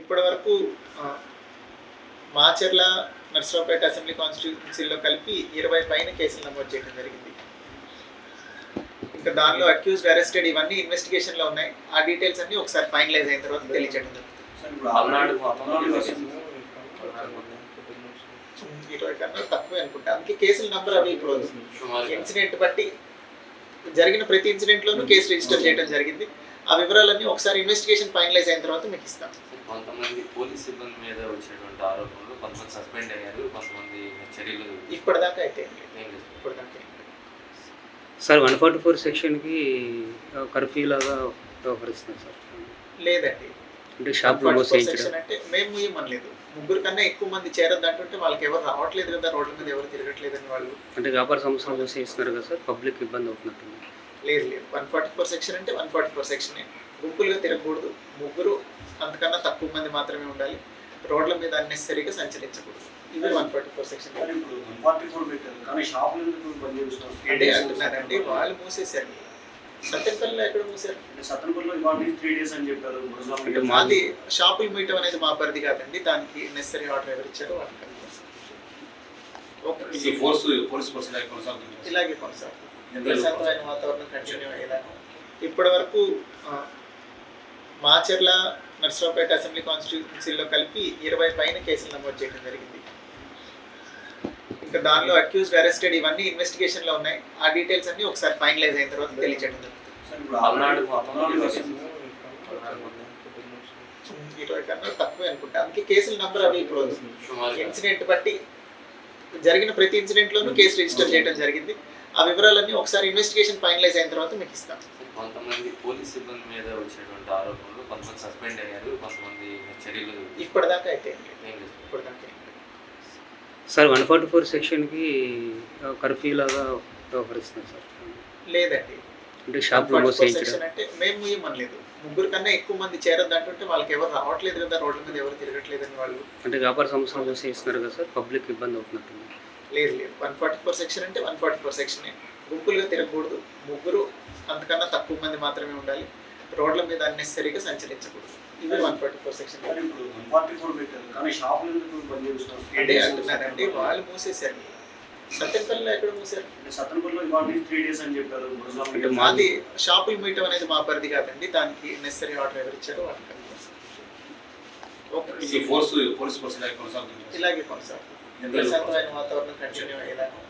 ఇప్పటి వరకు మాచర్ల నర్సరావుపేట అసెంబ్లీ కాన్స్టిట్యూన్సీలో కలిపి ఇరవై పైన కేసులు నమోదు చేయడం జరిగింది. ఇంకా దానిలో అక్యూజ్డ్ అరెస్టెడ్ ఇవన్నీ ఇన్వెస్టిగేషన్లో ఉన్నాయి. ఆ డీటెయిల్స్ అన్ని ఒకసారి ఫైనలైజ్ అయిన తర్వాత తెలియజేయడం జరుగుతుంది. పల్నాడు మొత్తం ఇరవై కన్నా తక్కువే అనుకుంటా. అందుకే కేసుల నంబర్ అవి ఇప్పుడు ఇన్సిడెంట్ బట్టి జరిగిన ప్రతి ఇన్సిడెంట్ లోనూ కేసు రిజిస్టర్ చేయడం జరిగింది. ఆ వివరాలన్నీ ఒకసారి ఇన్వెస్టిగేషన్ ఫైనలైజ్ అయిన తర్వాత మీకు ఇస్తాం. కొంతమంది పోలీస్ సిబ్బంది మీద వచ్చినటువంటి ఆరోపణలు కొంతమంది సస్పెండ్ అయ్యారు కొంతమంది చర్యలు ఇప్పటిదాకా అయితే. ఇప్పటిదాకా. సార్ వన్ ఫార్టీ ఫోర్ సెక్షన్కి కర్ఫ్యూ లాగా వ్యవహరిస్తున్నారు సార్. లేదండి. అంటే షాప్లో 144 మోసేయించడం సెక్షన్ అంటే మేము ఇవ్వమనలేదు. ముగ్గురు కన్నా ఎక్కువ మంది చేరద్దు అంటుంటే వాళ్ళకి ఎవరు రావట్లేదు కదా రోడ్ల మీద ఎవరు తిరగట్లేదని వాళ్ళు. అంటే వ్యాపార సంస్థలు మోసేయిస్తున్నారు కదా సార్ పబ్లిక్ ఇబ్బంది అవుతున్నట్టుంది. లేదు లేదు వన్ ఫార్టీ ఫోర్ సెక్షన్ అంటే వన్ ఫార్టీ ఫోర్ సెక్షన్ గుంపులుగా తిరగకూడదు ముగ్గురు అంతకన్నా తక్కువ మంది మాత్రమే ఉండాలి రోడ్ల మీద అన్నెసరీగా సంచరించకూడదు ఇది వన్ ఫార్టీ ఫోర్ సెక్షన్ అంటే అంటున్నారండి వాళ్ళు మూసేశారు సత్యంపల్లిలో ఎక్కడ మూసారు అంటే సత్తనపల్లిలో ఇవాళ త్రీ డేస్ అని చెప్పారు మాది షాపులు మీయటం అనేది మా పరిధి కాదండి దానికి నెసరీ ఆర్డర్ ఎవరు ఇచ్చారో వాళ్ళకి ఫోర్స్ ఇలాగే కొనసాగుతుంది ప్రశాంతమైన వాతావరణం కంటిన్యూ అయ్యేలాగా ఇప్పటి వరకు మాచర్ల నర్సరావుపేట అసెంబ్లీ కాన్స్టిట్యూన్సీలో కలిపి ఇరవై పైన కేసులు నమోదు చేయడం జరిగింది. ఇంకా దానిలో అక్యూజ్డ్ అరెస్టెడ్ ఇవన్నీ ఇన్వెస్టిగేషన్లో ఉన్నాయి. ఆ డీటెయిల్స్ అన్ని ఒకసారి ఫైనలైజ్ అయిన తర్వాత తెలియజేయడం జరుగుతుంది. ఇరవై కన్నా తక్కువే అనుకుంటా. అందుకే కేసుల నంబర్ అవి ఇప్పుడు ఇన్సిడెంట్ బట్టి జరిగిన ప్రతి ఇన్సిడెంట్ లోనూ కేసు రిజిస్టర్ చేయడం జరిగింది. ఆ వివరాలన్నీ ఒకసారి ఇన్వెస్టిగేషన్ ఫైనలైజ్ అయిన తర్వాత మీకు ఇస్తాం. కొంతమంది పోలీస్ సిబ్బంది మీద వచ్చినటువంటి ఆరోపణలు కొంతమంది సస్పెండ్ అయ్యారు కొంతమంది చర్యలు ఇప్పటిదాకా అయితే. ఇప్పటిదాకా. సార్ వన్ ఫార్టీ ఫోర్ సెక్షన్కి కర్ఫ్యూ లాగా వ్యవహరిస్తున్నారు సార్. లేదండి. అంటే షాప్లో 144 మోసేయించడం సెక్షన్ అంటే మేము ఇవ్వమనలేదు. ముగ్గురు కన్నా ఎక్కువ మంది చేరద్దు అంటుంటే వాళ్ళకి ఎవరు రావట్లేదు కదా రోడ్ల మీద ఎవరు తిరగట్లేదని వాళ్ళు అంటే వ్యాపార సంస్థలు మోసేయిస్తున్నారు కదా సార్ పబ్లిక్ ఇబ్బంది అవుతున్నట్టుంది. లేదు లేదు. వన్ ఫార్టీ ఫోర్ సెక్షన్ అంటే వన్ ఫార్టీ ఫోర్ సెక్షన్ గుంపులుగా తిరగకూడదు. ముగ్గురు అంతకన్నా తక్కువ మంది మాత్రమే ఉండాలి. రోడ్ల మీద అన్నెసరీగా సంచరించకూడదు. ఇది వన్ ఫార్టీ ఫోర్ సెక్షన్ అంటే అంటున్నారండి వాళ్ళు మూసేశారు. సత్యంపల్లిలో ఎక్కడ మూసారు? అంటే సత్తనపల్లిలో ఇవాళ త్రీ డేస్ అని చెప్పారు మాది షాపులు మీయటం అనేది మా పరిధి కాదండి. దానికి నెసరీ ఆర్డర్ ఎవరు ఇచ్చారో వాళ్ళకి ఓకే ఈ ఫోర్స్ పోలీస్ ఫోర్స్ ఇలాగే కొనసాగుతుంది. ఇలాగే కొనసాగుతుంది ఎంత ప్రశాంతమైన వాతావరణం కంటిన్యూ అయ్యేలాగా